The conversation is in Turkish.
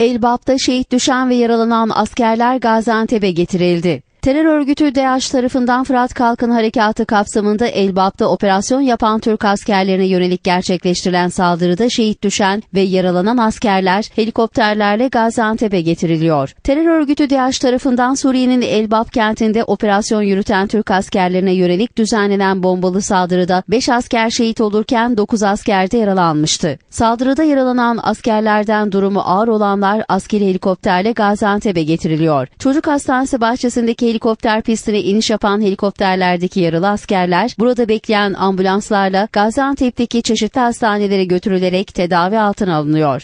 Elbap'ta şehit düşen ve yaralanan askerler Gaziantep'e getirildi. Terör örgütü DAEŞ tarafından Fırat Kalkın Harekatı kapsamında Elbap'ta operasyon yapan Türk askerlerine yönelik gerçekleştirilen saldırıda şehit düşen ve yaralanan askerler helikopterlerle Gaziantep'e getiriliyor. Terör örgütü DAEŞ tarafından Suriye'nin Elbap kentinde operasyon yürüten Türk askerlerine yönelik düzenlenen bombalı saldırıda 5 asker şehit olurken 9 asker de yaralanmıştı. Saldırıda yaralanan askerlerden durumu ağır olanlar askeri helikopterle Gaziantep'e getiriliyor. Çocuk hastanesi bahçesindeki helikopter pistine iniş yapan helikopterlerdeki yaralı askerler burada bekleyen ambulanslarla Gaziantep'teki çeşitli hastanelere götürülerek tedavi altına alınıyor.